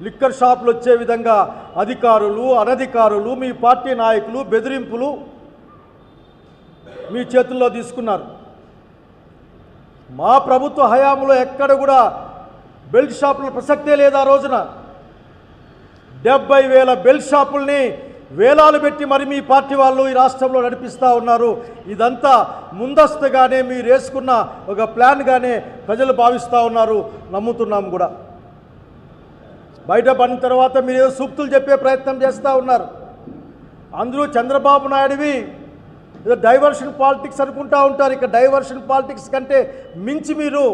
Liquor షాపులు వచ్చే విధంగా అధికారులు అనధికారులు మీ పార్టీ నాయకులు బెదిరింపులు మీ చేతుల్లో తీసుకున్నారు. మా ప్రభుత్వ హయాంలో ఎక్కడ కూడా బెల్ట్ షాపుల ప్రసక్తే లేదు ఆ రోజున. డెబ్బై వేల బెల్ట్ షాపుల్ని వేలాలు పెట్టి మరి మీ పార్టీ వాళ్ళు ఈ రాష్ట్రంలో నడిపిస్తూ ఉన్నారు. ఇదంతా ముందస్తుగానే మీరు వేసుకున్న ఒక ప్లాన్గానే ప్రజలు భావిస్తూ ఉన్నారు. నమ్ముతున్నాం కూడా. బయట పడిన తర్వాత మీరు ఏదో సూక్తులు చెప్పే ప్రయత్నం చేస్తూ ఉన్నారు. అందరూ చంద్రబాబు నాయుడువి ఏదో డైవర్షన్ పాలిటిక్స్ అనుకుంటా ఉంటారు. ఇక డైవర్షన్ పాలిటిక్స్ కంటే మించి మీరు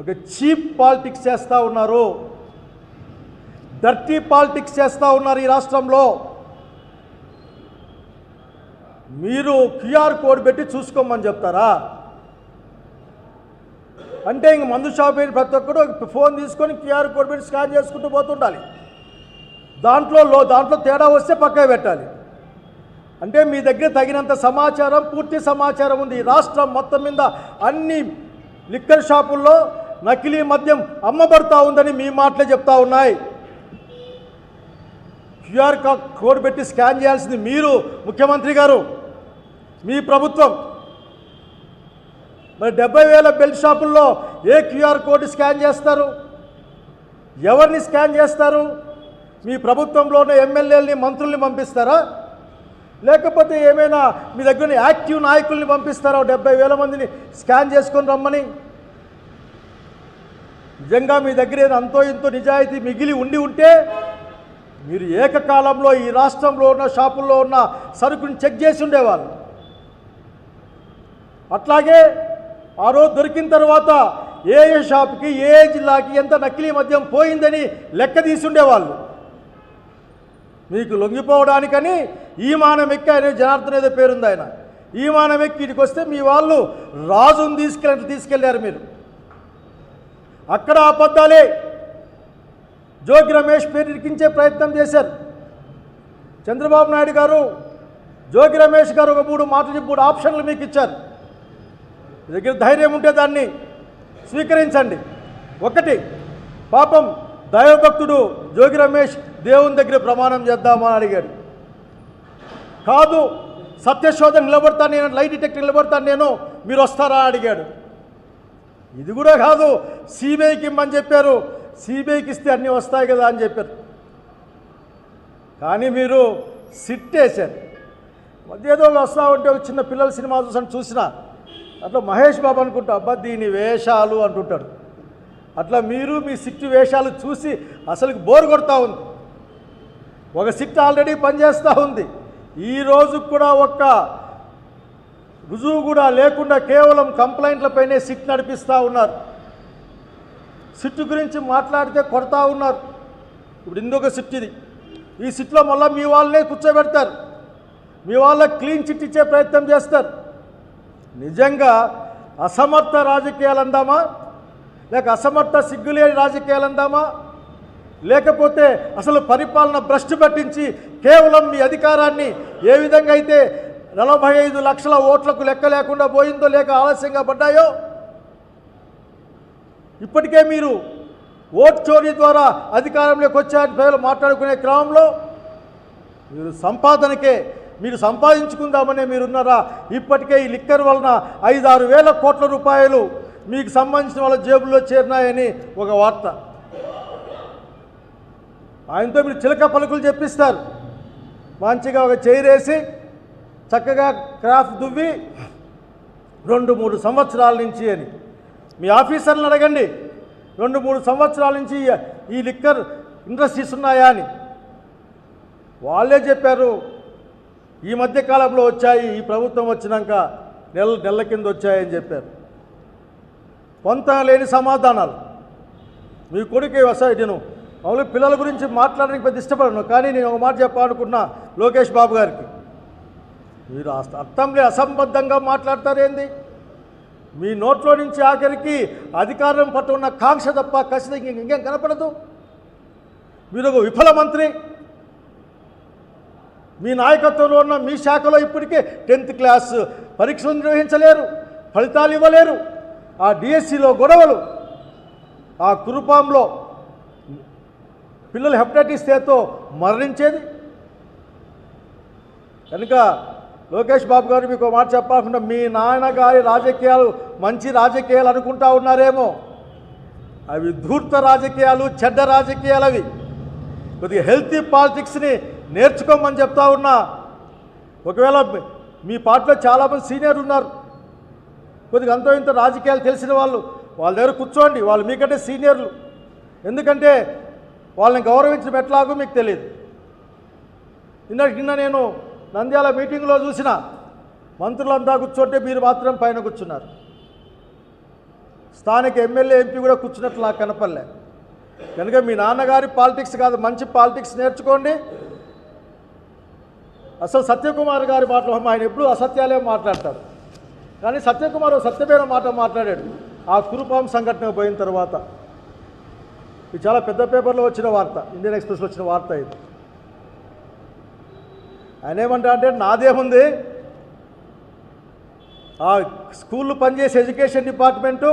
ఒక చీప్ పాలిటిక్స్ చేస్తూ ఉన్నారు. డర్టీ పాలిటిక్స్ చేస్తూ ఉన్నారు ఈ రాష్ట్రంలో. మీరు క్యూఆర్ కోడ్ పెట్టి చూసుకోమని చెప్తారా? అంటే ఇంక మందు షాప్ అయిన ప్రతి ఒక్కరు ఫోన్ తీసుకొని క్యూఆర్ కోడ్ పెట్టి స్కాన్ చేసుకుంటూ పోతుండాలి. దాంట్లో లో దాంట్లో తేడా వస్తే పక్కా పెట్టాలి. అంటే మీ దగ్గర తగినంత సమాచారం పూర్తి సమాచారం ఉంది. రాష్ట్రం మొత్తం మీద అన్ని లిక్కర్ షాపుల్లో నకిలీ మద్యం అమ్మబడతా ఉందని మీ మాటలే చెప్తా ఉన్నాయి. క్యూఆర్ కోడ్ పెట్టి స్కాన్ చేయాల్సింది మీరు ముఖ్యమంత్రి గారు. మీ ప్రభుత్వం. మరి డెబ్బై వేల బెల్ట్ షాపుల్లో ఏ క్యూఆర్ కోడ్ స్కాన్ చేస్తారు? ఎవరిని స్కాన్ చేస్తారు? మీ ప్రభుత్వంలోనే ఎమ్మెల్యేలని మంత్రుల్ని పంపిస్తారా? లేకపోతే ఏమైనా మీ దగ్గర యాక్టివ్ నాయకుల్ని పంపిస్తారా? డెబ్బై వేల మందిని స్కాన్ చేసుకొని రమ్మని. నిజంగా మీ దగ్గర ఏదో అంతో ఇంతో నిజాయితీ మిగిలి ఉండి ఉంటే మీరు ఏకకాలంలో ఈ రాష్ట్రంలో ఉన్న షాపుల్లో ఉన్న సరుకుని చెక్ చేసి ఉండేవాళ్ళు. అట్లాగే ఆ రోజు దొరికిన తర్వాత ఏ ఏ షాప్కి ఏ ఏ జిల్లాకి ఎంత నకిలీ మద్యం పోయిందని లెక్క తీసుండేవాళ్ళు. మీకు లొంగిపోవడానికని ఈ మానం ఎక్కి ఆయన జనార్దన్ ఏదో పేరుంది ఆయన. ఈ మానం ఎక్కి ఇటుకు వస్తే మీ వాళ్ళు రాజుని తీసుకెళ్ళి తీసుకెళ్ళారు మీరు. అక్కడ అబద్ధాలే. జోగి రమేష్ పేరు ఇరికించే ప్రయత్నం చేశారు. చంద్రబాబు నాయుడు గారు జోగి రమేష్ గారు ఒక మూడు మాటలు చెప్పి మూడు ఆప్షన్లు మీకు ఇచ్చారు. మీ దగ్గర ధైర్యం ఉంటే దాన్ని స్వీకరించండి. ఒకటి పాపం దైవభక్తుడు జోగి రమేష్ దేవుని దగ్గర ప్రమాణం చేద్దామని అడిగాడు. కాదు సత్యశోధన నిలబడతాను నేను లైట్ డిటెక్టర్ నిలబడతాను నేను మీరు వస్తారా అడిగాడు. ఇది కూడా కాదు సిబిఐకి ఇమ్మని చెప్పారు. సిబిఐకి ఇస్తే అన్నీ వస్తాయి కదా అని చెప్పారు. కానీ మీరు సిట్ వేశారు మధ్య ఏదో వస్తా ఉంటే చిన్న పిల్లల సినిమా చూసాను చూసినా అట్లా మహేష్ బాబు అనుకుంటా అబ్బా దీని వేషాలు అంటుంటాడు. అట్లా మీరు మీ సిట్టు వేషాలు చూసి అసలు బోర్ కొడతా ఉంది. ఒక సిట్ ఆల్రెడీ పనిచేస్తూ ఉంది. ఈ రోజు కూడా ఒక్క రుజువు కూడా లేకుండా కేవలం కంప్లైంట్లపైనే సిట్ నడిపిస్తూ ఉన్నారు. సిట్టు గురించి మాట్లాడితే కొడతా ఉన్నారు. ఇప్పుడు ఇందుక సిట్ ఇది ఈ సిట్లో మళ్ళీ మీ వాళ్ళనే కూర్చోబెడతారు. మీ వాళ్ళకి క్లీన్ చిట్ ఇచ్చే ప్రయత్నం చేస్తారు. నిజంగా అసమర్థ రాజకీయాలు అందామా? లేక అసమర్థ సిగ్గులేని రాజకీయాలు అందామా? లేకపోతే అసలు పరిపాలన భ్రష్టు పట్టించి కేవలం మీ అధికారాన్ని ఏ విధంగా అయితే నలభై ఐదు లక్షల ఓట్లకు లెక్క లేకుండా పోయిందో లేక ఆలస్యంగా పడ్డాయో? ఇప్పటికే మీరు ఓట్ చోరీ ద్వారా అధికారంలోకి వచ్చారని ప్రజలు మాట్లాడుకునే క్రమంలో మీరు సంపాదనకే మీరు సంపాదించుకుందామనే మీరున్నారా? ఇప్పటికే ఈ లిక్కర్ వలన ఐదారు వేల కోట్ల రూపాయలు మీకు సంబంధించిన వాళ్ళ జేబుల్లో చేరినాయని ఒక వార్త. ఆయనతో మీరు చిలక పలుకులు చెప్పిస్తారు. మంచిగా ఒక చైరేసి చక్కగా క్రాఫ్ట్ దువ్వి రెండు మూడు సంవత్సరాల నుంచి అని. మీ ఆఫీసర్లను అడగండి. రెండు మూడు సంవత్సరాల నుంచి ఈ- ఈ లిక్కర్ ఇండస్ట్రీస్ ఉన్నాయా అని. వాళ్ళే చెప్పారు. ఈ మధ్య కాలంలో వచ్చాయి ఈ ప్రభుత్వం వచ్చినాక నెల నెల కింద వచ్చాయని చెప్పారు. పొంత లేని సమాధానాలు. మీ కొడుకే వస్తాయి నేను మామూలు పిల్లల గురించి మాట్లాడడానికి పెద్ద ఇష్టపడను కానీ నేను ఒక మాట చెప్పాలనుకున్నా లోకేష్ బాబు గారికి. మీరు అర్థంలే అసంబద్ధంగా మాట్లాడతారేంది మీ నోట్లో నుంచి ఆఖరికి అధికారం పట్టు ఉన్న కాంక్ష తప్ప ఖచ్చితంగా ఇంకేం కనపడదు? మీరు ఒక విఫల మంత్రి. మీ నాయకత్వంలో ఉన్న మీ శాఖలో ఇప్పటికే టెన్త్ క్లాస్ పరీక్షలు నిర్వహించలేరు ఫలితాలు ఇవ్వలేరు. ఆ డిఎస్సిలో గొడవలు ఆ కురుపాంలో పిల్లలు హెపటైటిస్ ఏతో మరణించేది. కనుక లోకేష్ బాబు గారు మీకు మాట చెప్పకుండా మీ నాన్నగారి రాజకీయాలు మంచి రాజకీయాలు అనుకుంటా ఉన్నారేమో. అవి ధూర్త రాజకీయాలు చెడ్డ రాజకీయాలు అవి కొద్దిగా హెల్తీ పాలిటిక్స్ని నేర్చుకోమని చెప్తా ఉన్నా. ఒకవేళ మీ- పార్టీలో చాలామంది సీనియర్లు ఉన్నారు. కొద్దిగా అంతో ఇంత రాజకీయాలు తెలిసిన వాళ్ళు వాళ్ళ దగ్గర కూర్చోండి వాళ్ళు మీకంటే సీనియర్లు. ఎందుకంటే వాళ్ళని గౌరవించడం ఎట్లాగో మీకు తెలియదు. నిన్న నిన్న నేను నంద్యాల మీటింగ్లో చూసిన మంత్రులంతా కూర్చోంటే మీరు మాత్రం పైన కూర్చున్నారు. స్థానిక ఎమ్మెల్యే ఎంపీ కూడా కూర్చున్నట్లు నాకు కనపడలే. కనుక మీ నాన్నగారి పాలిటిక్స్ కాదు మంచి పాలిటిక్స్ నేర్చుకోండి. అసలు సత్యకుమార్ గారి మాటలు ఆయన ఎప్పుడు అసత్యాలే మాట్లాడతారు. కానీ సత్యకుమార్ సత్యమైన మాట మాట్లాడాడు. ఆ కురుపాం సంఘటన పోయిన తర్వాత. ఇది చాలా పెద్ద పేపర్లో వచ్చిన వార్త ఇండియన్ ఎక్స్ప్రెస్లో వచ్చిన వార్త ఇది. ఆయన ఏమంటా అంటే నాదేముంది ఆ స్కూళ్ళు పనిచేసే ఎడ్యుకేషన్ డిపార్ట్మెంటు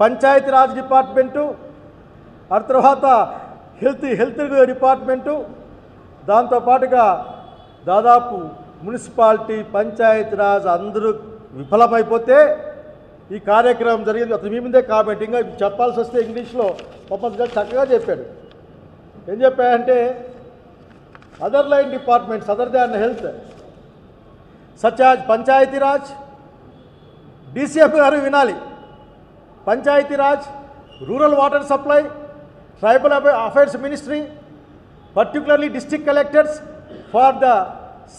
పంచాయతీరాజ్ డిపార్ట్మెంటు ఆ తర్వాత హెల్త్ హెల్త్ డిపార్ట్మెంటు దాంతోపాటుగా దాదాపు మున్సిపాలిటీ పంచాయతీరాజ్ అందరూ విఫలమైపోతే ఈ కార్యక్రమం జరిగింది. అతను మీ ముందే కాబట్టి ఇంకా చెప్పాల్సి వస్తే ఇంగ్లీష్లో పాపం గారు చక్కగా చెప్పాడు ఏం చెప్పాడంటే other line departments other than health such as Panchayati Raj DCF గారు వినాలి. Panchayati Raj rural water supply tribal affairs ministry particularly district collectors for the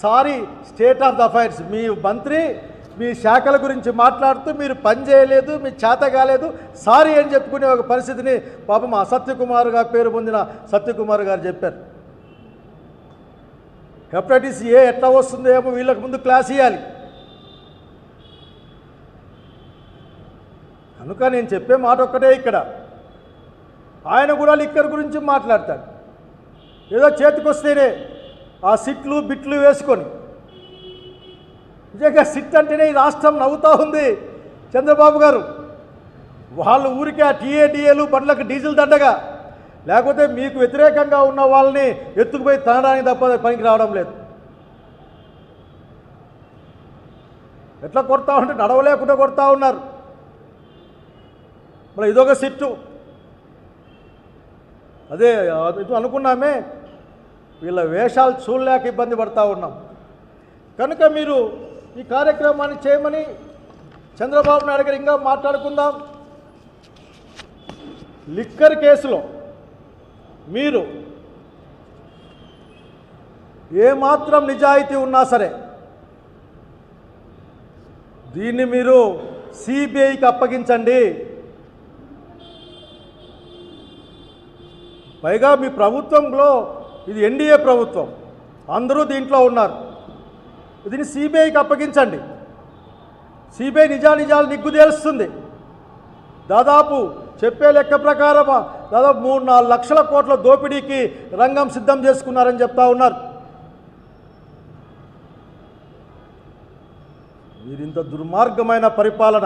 sorry state of the affairs మీ మంత్రి మీ శాఖల గురించి మాట్లాడుతూ మీరు పని చేయలేదు మీ చేత కాలేదు సారీ అని చెప్పుకునే ఒక పరిస్థితిని పాపం ఆ గారు పేరు పొందిన సత్యకుమార్ గారు చెప్పారు. హెపటైటిస్ ఏ ఎట్లా వస్తుందో ఏమో వీళ్ళకి ముందు క్లాస్ ఇవ్వాలి కనుక నేను చెప్పే మాట ఒక్కటే ఇక్కడ. ఆయన కూడా లిక్కర్ గురించి మాట్లాడతాడు. ఏదో చేతికొస్తేనే ఆ సిట్లు బిట్లు వేసుకొని. నిజంగా సిట్ అంటేనే ఈ రాష్ట్రం నవ్వుతూ ఉంది చంద్రబాబు గారు. వాళ్ళు ఊరికే ఆ టీఏడిఏలు బండ్లకు డీజిల్ దండగా. లేకపోతే మీకు వ్యతిరేకంగా ఉన్న వాళ్ళని ఎత్తుకుపోయి తనడానికి తప్ప పనికి రావడం లేదు. ఎట్లా కొడతా ఉంటే నడవలేకుండా కొడతా ఉన్నారు. మరి ఇదొక సిట్టు. అదే అనుకున్నామే. వీళ్ళ వేషాలు చూడలేక ఇబ్బంది పడతా ఉన్నాం. కనుక మీరు ఈ కార్యక్రమాన్ని చేయమని చంద్రబాబు నాయుడు గారు ఇంకా మాట్లాడుకుందాం. లిక్కర్ కేసులో మీరు ఏమాత్రం నిజాయితీ ఉన్నా సరే దీన్ని మీరు సిబిఐకి అప్పగించండి. పైగా మీ ప్రభుత్వంలో ఇది ఎన్డీఏ ప్రభుత్వం. అందరూ దీంట్లో ఉన్నారు. దీన్ని సిబిఐకి అప్పగించండి. సిబిఐ నిజానిజాలు నిగ్గు తేలుస్తుంది. దాదాపు చెప్పే లెక్క ప్రకారం దాదాపు మూడు నాలుగు లక్షల కోట్ల దోపిడీకి రంగం సిద్ధం చేసుకున్నారని చెప్తా ఉన్నారు. మీరింత దుర్మార్గమైన పరిపాలన.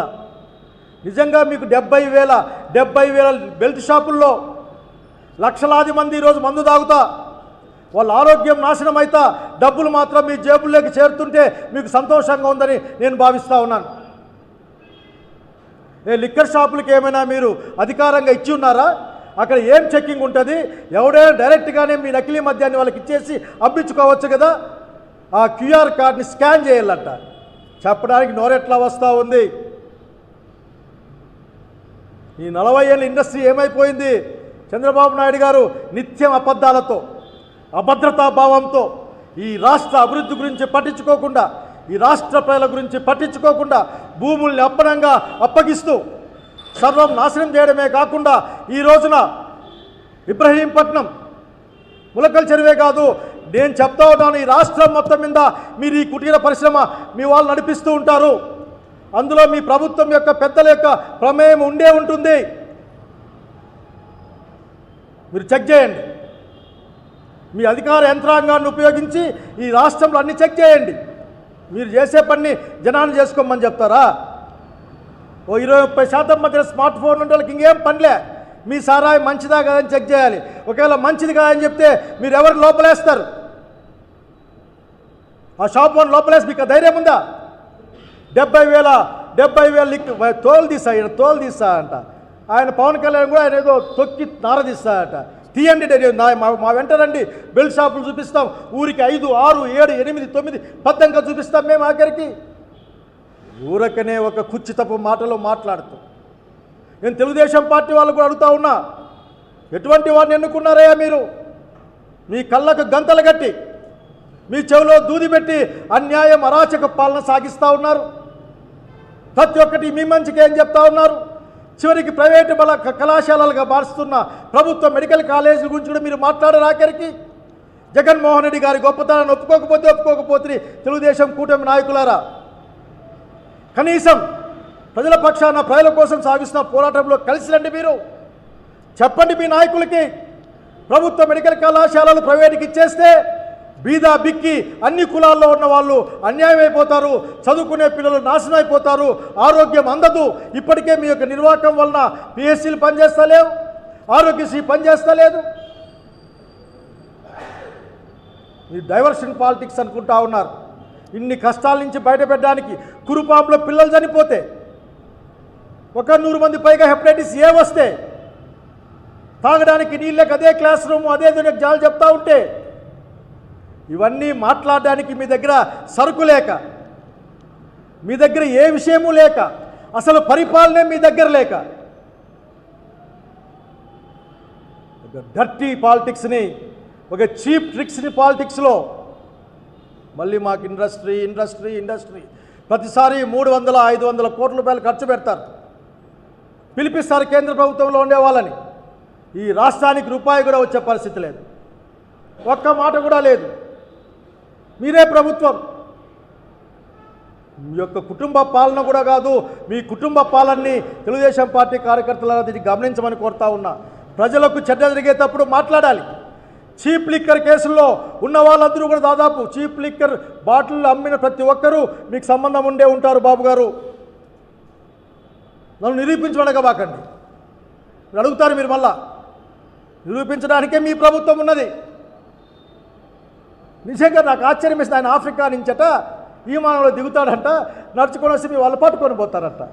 నిజంగా మీకు డెబ్బై వేల డెబ్బై వేల బెల్ట్ షాపుల్లో లక్షలాది మంది ఈరోజు మందు తాగుతా. వాళ్ళ ఆరోగ్యం నాశనం అవుతా డబ్బులు మాత్రం మీ జేబుల్లోకి చేరుతుంటే మీకు సంతోషంగా ఉందని నేను భావిస్తూ ఉన్నాను. ఏ లిక్కర్ షాపులకి ఏమైనా మీరు అధికారంగా ఇచ్చి ఉన్నారా? అక్కడ ఏం చెక్కింగ్ ఉంటుంది? ఎవడైనా డైరెక్ట్గానే మీ నకిలీ మద్యాన్ని వాళ్ళకి ఇచ్చేసి అప్పించుకోవచ్చు కదా? ఆ క్యూఆర్ కార్డ్ని స్కాన్ చేయాలంట. చెప్పడానికి నోరెట్లా వస్తూ ఉంది? ఈ నలభై ఏళ్ళ ఇండస్ట్రీ ఏమైపోయింది? చంద్రబాబు నాయుడు గారు నిత్యం అబద్ధాలతో అభద్రతా భావంతో ఈ రాష్ట్ర అభివృద్ధి గురించి పట్టించుకోకుండా ఈ రాష్ట్ర ప్రజల గురించి పట్టించుకోకుండా భూముల్ని అప్పనంగా అప్పగిస్తూ సర్వం నాశనం చేయడమే కాకుండా ఈ రోజున ఇబ్రహీంపట్నం ములకల్ చెరువే కాదు నేను చెప్తా ఉన్నాను ఈ రాష్ట్రం మొత్తం మీద మీరు ఈ కుటీర పరిశ్రమ మీ వాళ్ళు నడిపిస్తూ ఉంటారు. అందులో మీ ప్రభుత్వం యొక్క పెద్దల యొక్క ప్రమేయం ఉండే ఉంటుంది. మీరు చెక్ చేయండి. మీ అధికార యంత్రాంగాన్ని ఉపయోగించి ఈ రాష్ట్రంలో అన్ని చెక్ చేయండి. మీరు చేసే పని జనాన్ని చేసుకోమని చెప్తారా? ఓ ఇరవై ముప్పై శాతం మధ్య స్మార్ట్ ఫోన్ ఉండే వాళ్ళకి ఇంకేం పనిలే? మీ సారాయి మంచిదా కాదని చెక్ చేయాలి. ఒకవేళ మంచిది కాదని చెప్తే మీరు ఎవరు లోపలేస్తారు? ఆ షాప్ ఓన్ లోపలేసి మీకు ధైర్యం ఉందా? డెబ్బై వేల డెబ్బై వేల లిక్ తోలు తీసా ఆయన తోలు తీసా అంట. ఆయన పవన్ కళ్యాణ్ కూడా ఆయన ఏదో తొక్కి నారదీస్తా అంట. తీయండి నా మా- మా వెంట రండి. బెల్ట్ షాపులు చూపిస్తాం. ఊరికి ఐదు ఆరు ఏడు ఎనిమిది తొమ్మిది పద్దంగా చూపిస్తాం మేము ఆఖరికి. ఊరకనే ఒక కుచ్చితపు మాటలో మాట్లాడుతూ. నేను తెలుగుదేశం పార్టీ వాళ్ళు కూడా అడుగుతా ఉన్నా ఎటువంటి వారిని ఎన్నుకున్నారయ్యా మీరు? మీ కళ్ళకు గంతలు కట్టి మీ చెవిలో దూది పెట్టి అన్యాయం అరాచక పాలన సాగిస్తూ ఉన్నారు. ప్రతి ఒక్కటి మీ మంచికి ఏం చెప్తా ఉన్నారు. చివరికి ప్రైవేటు బల కళాశాలలుగా మారుస్తున్న ప్రభుత్వ మెడికల్ కాలేజీల గురించి కూడా మీరు మాట్లాడారు ఆఖరికి? జగన్మోహన్ రెడ్డి గారి గొప్పతనాన్ని ఒప్పుకోకపోతే ఒప్పుకోకపోతే తెలుగుదేశం కూటమి నాయకులారా? కనీసం ప్రజల పక్షాన ప్రజల కోసం సాగిస్తున్న పోరాటంలో కలిసి రండి మీరు. చెప్పండి మీ నాయకులకి. ప్రభుత్వ మెడికల్ కళాశాలలు ప్రైవేట్కి ఇచ్చేస్తే బీదా బిక్కి అన్ని కులాల్లో ఉన్న వాళ్ళు అన్యాయం అయిపోతారు చదువుకునే పిల్లలు నాశనం అయిపోతారు ఆరోగ్యం అందదు. ఇప్పటికే మీ యొక్క నిర్వాహకం వలన పిఎస్సీలు పనిచేస్తలేవు ఆరోగ్యశ్రీ పనిచేస్తలేదు. మీరు డైవర్షన్ పాలిటిక్స్ అనుకుంటా ఉన్నారు. ఇన్ని కష్టాల నుంచి బయటపెట్టడానికి కురుపాంలో పిల్లలు చనిపోతే ఒక నూరు మంది పైగా హెపటైటిస్ ఏ వస్తే తాగడానికి నీళ్ళకి అదే క్లాస్ రూమ్ అదే జాలు చెప్తా ఉంటే ఇవన్నీ మాట్లాడడానికి మీ దగ్గర సరుకు లేక మీ దగ్గర ఏ విషయము లేక అసలు పరిపాలనే మీ దగ్గర లేక ఒక డర్టీ పాలిటిక్స్ని ఒక చీప్ ట్రిక్స్ని పాలిటిక్స్లో మళ్ళీ మాకు ఇండస్ట్రీ ఇండస్ట్రీ ఇండస్ట్రీ ప్రతిసారి మూడు వందల ఐదు వందల కోట్ల రూపాయలు ఖర్చు పెడతారు. పిలిపిస్తారు కేంద్ర ప్రభుత్వంలో ఉండే వాళ్ళని. ఈ రాష్ట్రానికి రూపాయి కూడా వచ్చే పరిస్థితి లేదు. ఒక్క మాట కూడా లేదు. మీరే ప్రభుత్వం. మీ యొక్క కుటుంబ పాలన కూడా కాదు మీ కుటుంబ పాలనని తెలుగుదేశం పార్టీ కార్యకర్తలను దీన్ని గమనించమని కోరుతా ఉన్నా. ప్రజలకు చెడ్డ జరిగేటప్పుడు మాట్లాడాలి. చీప్ లిక్కర్ కేసుల్లో ఉన్న వాళ్ళందరూ కూడా దాదాపు చీప్ లిక్కర్ బాటిల్ అమ్మిన ప్రతి ఒక్కరూ మీకు సంబంధం ఉండే ఉంటారు బాబు గారు. నన్ను నిరూపించమనగబాకండి అడుగుతారు మీరు మళ్ళా. నిరూపించడానికే మీ ప్రభుత్వం ఉన్నది. నిజంగా నాకు ఆశ్చర్యం వేసింది ఆయన ఆఫ్రికా నుంచట విమానంలో దిగుతాడంట నడుచుకొని వచ్చి మీ వాళ్ళు పట్టుకొని పోతారంట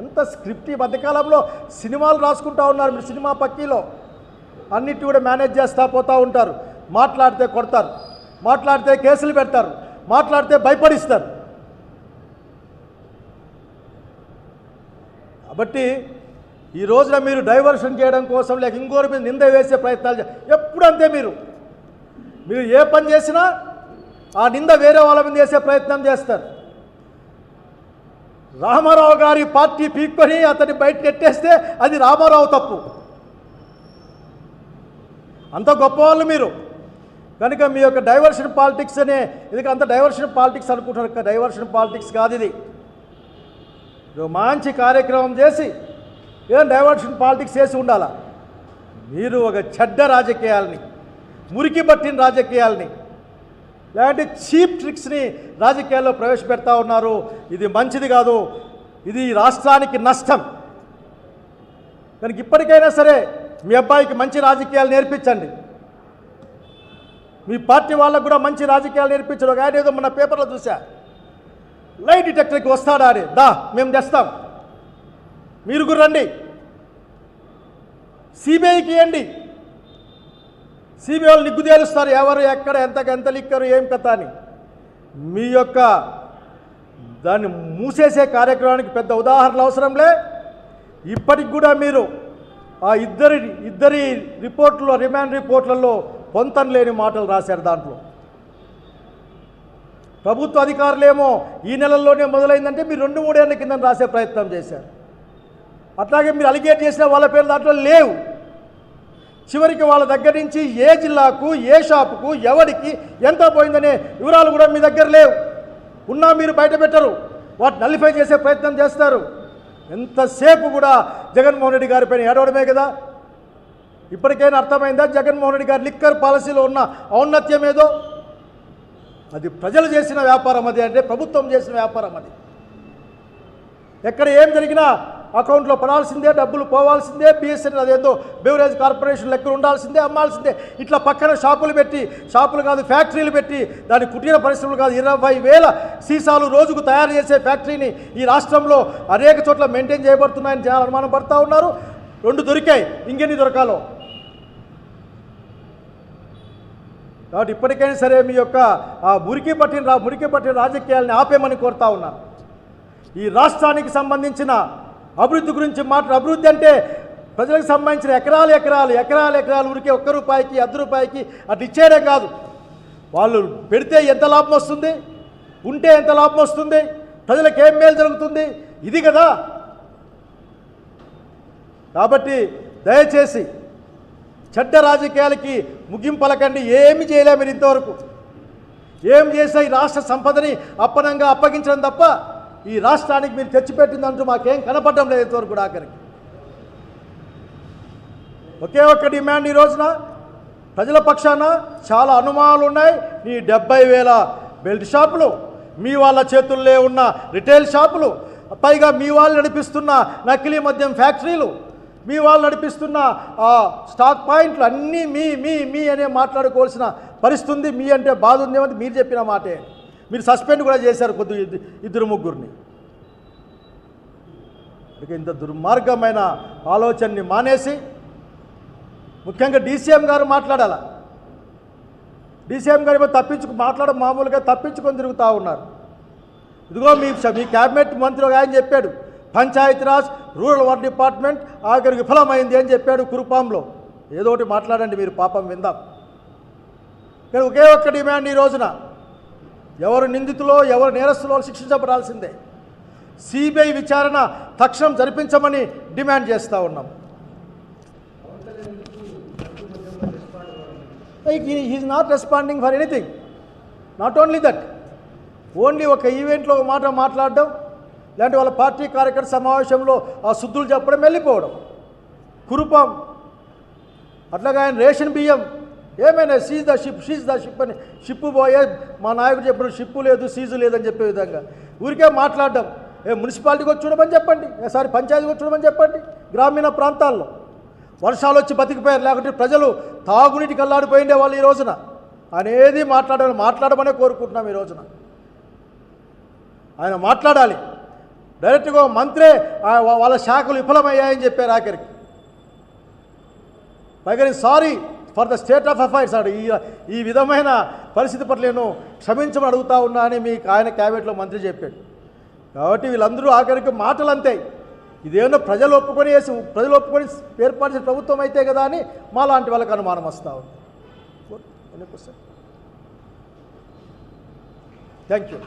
ఎంత స్క్రిప్ట్ ఈ మధ్యకాలంలో సినిమాలు రాసుకుంటా ఉన్నారు మీరు సినిమా పక్కీలో. అన్నిటి కూడా మేనేజ్ చేస్తూ పోతూ ఉంటారు. మాట్లాడితే కొడతారు. మాట్లాడితే కేసులు పెడతారు. మాట్లాడితే భయపడిస్తారు. కాబట్టి ఈ రోజున మీరు డైవర్షన్ చేయడం కోసం లేక ఇంకోరి మీద నింద వేసే ప్రయత్నాలు ఎప్పుడంతే ఎప్పుడు అంతే మీరు మీరు ఏ పని చేసినా ఆ నింద వేరే వాళ్ళ మీద వేసే ప్రయత్నం చేస్తారు. రామారావు గారి పార్టీ పీక్కొని అతన్ని బయట నెట్టేస్తే అది రామారావు తప్పు. అంత గొప్పవాళ్ళు మీరు. కనుక మీ యొక్క డైవర్షన్ పాలిటిక్స్ అనే ఇది అంత డైవర్షన్ పాలిటిక్స్ అనుకుంటున్నారు డైవర్షన్ పాలిటిక్స్ కాదు ఇది. మంచి కార్యక్రమం చేసి ఏం డైవర్షన్ పాలిటిక్స్ చేసి ఉండాలా? మీరు ఒక చెడ్డ రాజకీయాలని. మురికి పట్టిన రాజకీయాలని. లేదంటే చీప్ ట్రిక్స్ని రాజకీయాల్లో ప్రవేశపెడతా ఉన్నారు. ఇది మంచిది కాదు. ఇది రాష్ట్రానికి నష్టం. కనుక ఇప్పటికైనా సరే మీ అబ్బాయికి మంచి రాజకీయాలు నేర్పించండి. మీ పార్టీ వాళ్ళకు కూడా మంచి రాజకీయాలు నేర్పించడం. ఒక ఆయన ఏదో మన పేపర్లో చూసా. లై డిటెక్టర్కి వస్తాడా అని దా మేము తెస్తాం. మీరు కూడా రండి. సిబిఐకి ఇవ్వండి. సిబిఐ వాళ్ళు నిగ్గు ఎవరు ఎక్కడ ఎంత ఎంత లిక్కరు ఏం కథ అని. మీ యొక్క దాన్ని మూసేసే కార్యక్రమానికి పెద్ద ఉదాహరణలు అవసరంలే ఇప్పటికి కూడా మీరు ఆ ఇద్దరి ఇద్దరి రిపోర్ట్లో రిమాండ్ రిపోర్ట్లలో పొంతం లేని మాటలు రాశారు దాంట్లో. ప్రభుత్వ అధికారులేమో ఈ నెలల్లోనే మొదలైందంటే మీరు రెండు మూడేళ్ళ కింద రాసే ప్రయత్నం చేశారు. అట్లాగే మీరు అలిగేట్ చేసిన వాళ్ళ పేరు దాంట్లో లేవు. చివరికి వాళ్ళ దగ్గర నుంచి ఏ జిల్లాకు ఏ షాపుకు ఎవరికి ఎంత పోయిందనే వివరాలు కూడా మీ దగ్గర లేవు. ఉన్నా మీరు బయట పెట్టరు. వాటిని నల్లిఫై చేసే ప్రయత్నం చేస్తారు. ఎంతసేపు కూడా జగన్మోహన్ రెడ్డి గారి పైన ఏడవడమే కదా? ఇప్పటికైనా అర్థమైందా? జగన్మోహన్ రెడ్డి గారి లిక్కర్ పాలసీలో ఉన్న ఔన్నత్యం ఏదో? అది ప్రజలు చేసిన వ్యాపారం అది అంటే ప్రభుత్వం చేసిన వ్యాపారం అది. ఎక్కడ ఏం జరిగినా అకౌంట్లో పడాల్సిందే డబ్బులు పోవాల్సిందే బిఎస్ఎన్ అదేదో బెవరేజ్ కార్పొరేషన్ లెక్కలు ఉండాల్సిందే అమ్మాల్సిందే. ఇట్లా పక్కన షాపులు పెట్టి షాపులు కాదు ఫ్యాక్టరీలు పెట్టి దాని కుటీర పరిశ్రమలు కాదు ఇరవై వేల సీసాలు రోజుకు తయారు చేసే ఫ్యాక్టరీని ఈ రాష్ట్రంలో అనేక చోట్ల మెయింటైన్ చేయబడుతున్నాయని చాలా అనుమానం పడతా ఉన్నారు. రెండు దొరికాయి ఇంకెన్ని దొరకాలో? కాబట్టి ఇప్పటికైనా సరే మీ యొక్క ఆ మురికి పట్టిన రా మురికి పట్టిన రాజకీయాలని ఆపేమని కోరుతా ఉన్నాను ఈ రాష్ట్రానికి సంబంధించిన అభివృద్ధి గురించి మాట అభివృద్ధి అంటే ప్రజలకు సంబంధించిన ఎకరాలు ఎకరాలు ఎకరాలు ఎకరాలు ఉరికి ఒక్క రూపాయికి అర్ధ రూపాయికి అటు ఇచ్చేయడం కాదు. వాళ్ళు పెడితే ఎంత లాభం వస్తుంది? ఉంటే ఎంత లాభం వస్తుంది? ప్రజలకు ఏం మేలు జరుగుతుంది? ఇది కదా. కాబట్టి దయచేసి చెడ్డ రాజకీయాలకి ముగింపు పలకండి ఏమి చేయలేము ఇంతవరకు. ఏం చేసినా ఈ రాష్ట్ర సంపదని అప్పనంగా అప్పగించడం తప్ప ఈ రాష్ట్రానికి మీరు తెచ్చిపెట్టిందంటూ మాకేం కనపడడం లేదు ఇంతవరకు కూడా ఆఖరికి. ఒకే ఒక్క డిమాండ్ ఈ రోజున ప్రజల పక్షాన చాలా అనుమానాలు ఉన్నాయి. నీ డెబ్బై వేల బెల్ట్ షాపులు మీ వాళ్ళ చేతుల్లో ఉన్న రిటైల్ షాపులు పైగా మీ వాళ్ళు నడిపిస్తున్న నకిలీ మద్యం ఫ్యాక్టరీలు మీ వాళ్ళు నడిపిస్తున్న స్టాక్ పాయింట్లు అన్నీ మీ మీ మీ అనే మాట్లాడుకోవాల్సిన పరిస్థితి ఉంది. మీ అంటే బాధ ఉందేమని మీరు చెప్పిన మాటే. మీరు సస్పెండ్ కూడా చేశారు కొద్ది ఇద్దరు ముగ్గురిని. ఇక ఇంత దుర్మార్గమైన ఆలోచనని మానేసి ముఖ్యంగా డీసీఎం గారు మాట్లాడాల. డీసీఎం గారు ఏమో తప్పించుకు మాట్లాడ మామూలుగా తప్పించుకొని తిరుగుతూ ఉన్నారు. ఇదిగో మీ మీ క్యాబినెట్ మంత్రి ఒక ఆయన చెప్పాడు పంచాయతీరాజ్ రూరల్ వాటర్ డిపార్ట్మెంట్ ఆఖరికి విఫలమైంది అని చెప్పాడు కురుపాంలో. ఏదో ఒకటి మాట్లాడండి మీరు పాపం విందాం. కానీ ఒకే ఒక్క డిమాండ్ ఈ రోజున. ఎవరు నిందితులో ఎవరు నేరస్తులో శిక్షించబడాల్సిందే. సిబిఐ విచారణ తక్షణం జరిపించమని డిమాండ్ చేస్తూ ఉన్నాం. Is not responding for anything not only that only ఒక ఈవెంట్లో ఒక మాట మాట్లాడడం లేదంటే వాళ్ళ పార్టీ కార్యకర్త సమావేశంలో ఆ శుద్ధులు చెప్పడం వెళ్ళిపోవడం. కురుపం అట్లాగా ఆయన రేషన్ బియ్యం ఏమైనా seize the ship seize the ship అని షిప్ పోయే మా నాయకుడు చెప్పిన షిప్పు లేదు సీజు లేదని చెప్పే విధంగా. ఊరికే మాట్లాడడం. ఏ మున్సిపాలిటీకి వచ్చి చూడమని చెప్పండి. ఏ సారి పంచాయతీకి వచ్చి చూడమని చెప్పండి. గ్రామీణ ప్రాంతాల్లో. వర్షాలు వచ్చి బతికిపోయారు. లేకుంటే ప్రజలు తాగునీటికి అల్లాడిపోయిండే వాళ్ళు ఈ రోజున. అనేది మాట్లాడాలి. మాట్లాడమనే కోరుకుంటున్నాం ఈ రోజున. ఆయన మాట్లాడాలి. డైరెక్ట్గా మంత్రే వాళ్ళ శాఖలు విఫలమయ్యాయని చెప్పారు ఆఖరికి. పైగా sorry for the state of affairs అడు ఈ ఈ విధమైన పరిస్థితి పట్ల నేను క్షమించమని అడుగుతా ఉన్నా అని మీకు ఆయన క్యాబినెట్లో మంత్రి చెప్పాడు. కాబట్టి వీళ్ళందరూ ఆఖరికి మాటలు అంతే ఇదేమన్నా ప్రజలు ఒప్పుకొని వేసి ప్రజలు ఒప్పుకొని ఏర్పాటు చేసిన ప్రభుత్వం అయితే కదా అని మా లాంటి వాళ్ళకి అనుమానం వస్తూ ఉంది. Thank you